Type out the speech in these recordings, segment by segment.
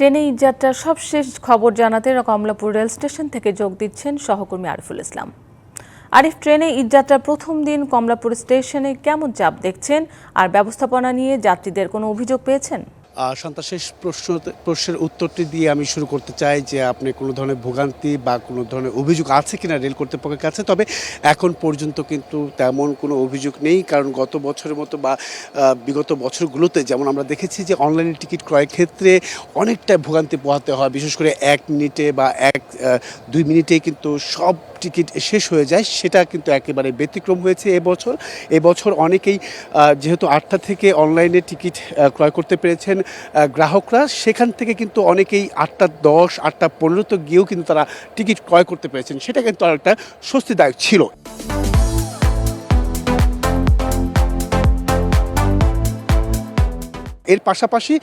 ট্রেনে ঈদযাত্রার সবশেষ খবর জানাতে কমলাপুর রেল স্টেশন থেকে যোগ দিচ্ছেন সহকর্মী আরিফুল ইসলাম। আরিফ, ট্রেনে ঈদযাত্রার প্রথম দিন কমলাপুর স্টেশনে কেমন চাপ দেখছেন? আর ব্যবস্থাপনা নিয়ে যাত্রীদের কোনো অভিযোগ পেয়েছেন? শান্তা, শেষ প্রশ্ন প্রশ্নের উত্তরটি দিয়ে আমি শুরু করতে চাই যে আপনি কোনো ধরনের ভোগান্তি বা কোনো ধরনের অভিযোগ আছে কিনা রেল কর্তৃপক্ষের কাছে? তবে এখন পর্যন্ত কিন্তু তেমন কোনো অভিযোগ নেই, কারণ গত বছরের মতো বা বিগত বছরগুলোতে যেমন আমরা দেখেছি যে অনলাইনে টিকিট ক্রয়ের ক্ষেত্রে অনেকটা ভোগান্তি পোহাতে হয়, বিশেষ করে এক মিনিটে বা এক দুই মিনিটে কিন্তু সব টিকিট শেষ হয়ে যায়, সেটা কিন্তু একেবারে ব্যতিক্রম হয়েছে এবছর। এবছর অনেকেই যেহেতু আটটা থেকে অনলাইনে টিকিট ক্রয় করতে পেরেছেন গ্রাহকরা, সেখান থেকে কিন্তু অনেকেই আটটা দশ, আটটা পনেরো তো গিয়েও কিন্তু তারা টিকিট ক্রয় করতে পেরেছেন। সেটা কিন্তু একটা স্বস্তিদায়ক ছিল। এর পাশাপাশি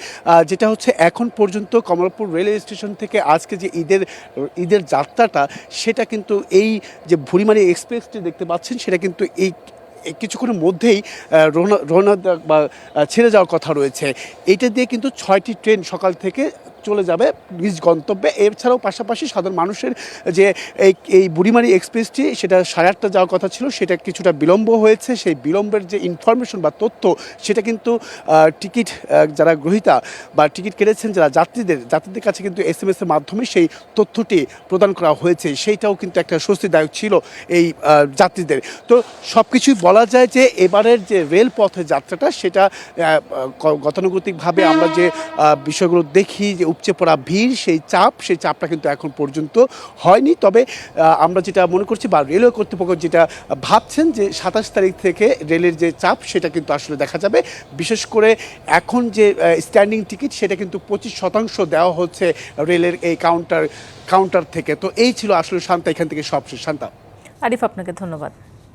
যেটা হচ্ছে এখন পর্যন্ত কমলাপুর রেলওয়ে স্টেশন থেকে আজকে যে ঈদের ঈদের যাত্রাটা, সেটা কিন্তু এই যে ভুড়িমারি এক্সপ্রেসটি দেখতে পাচ্ছেন, সেটা কিন্তু এই কিছুক্ষণের মধ্যেই রওনা রওনা বা ছেড়ে যাওয়ার কথা রয়েছে। এটা দিয়ে কিন্তু ছয়টি ট্রেন সকাল থেকে চলে যাবে নিজ গন্তব্যে। এছাড়াও পাশাপাশি সাধারণ মানুষের যে এই এই বুড়িমারি এক্সপ্রেসটি, সেটা সাড়ে আটটা যাওয়ার কথা ছিল, সেটা কিছুটা বিলম্ব হয়েছে। সেই বিলম্বের যে ইনফরমেশন বা তথ্য, সেটা কিন্তু টিকিট যারা গ্রহীতা বা টিকিট কেটেছেন, যারা যাত্রীদের যাত্রীদের কাছে কিন্তু এস এম এর মাধ্যমে সেই তথ্যটি প্রদান করা হয়েছে। সেইটাও কিন্তু একটা স্বস্তিদায়ক ছিল এই যাত্রীদের। তো সব কিছুই বলা যায় যে এবারের যে রেলপথের যাত্রাটা, সেটা গতানুগতিকভাবে আমরা যে বিষয়গুলো দেখি, যে উপচে পড়া ভিড়, সেই চাপ, সেই চাপটা কিন্তু এখন পর্যন্ত হয়নি। তবে আমরা যেটা মনে করছি বা রেলওয়ে কর্তৃপক্ষ যেটা ভাবছেন যে সাতাশ তারিখ থেকে রেলের যে চাপ, সেটা কিন্তু আসলে দেখা যাবে। বিশেষ করে এখন যে স্ট্যান্ডিং টিকিট সেটা কিন্তু পঁচিশ শতাংশ দেওয়া হচ্ছে রেলের এই কাউন্টার কাউন্টার থেকে। তো এই ছিল আসলে শান্তা, এখান থেকে সবশেষ শান্তা। আরিফ, আপনাকে ধন্যবাদ।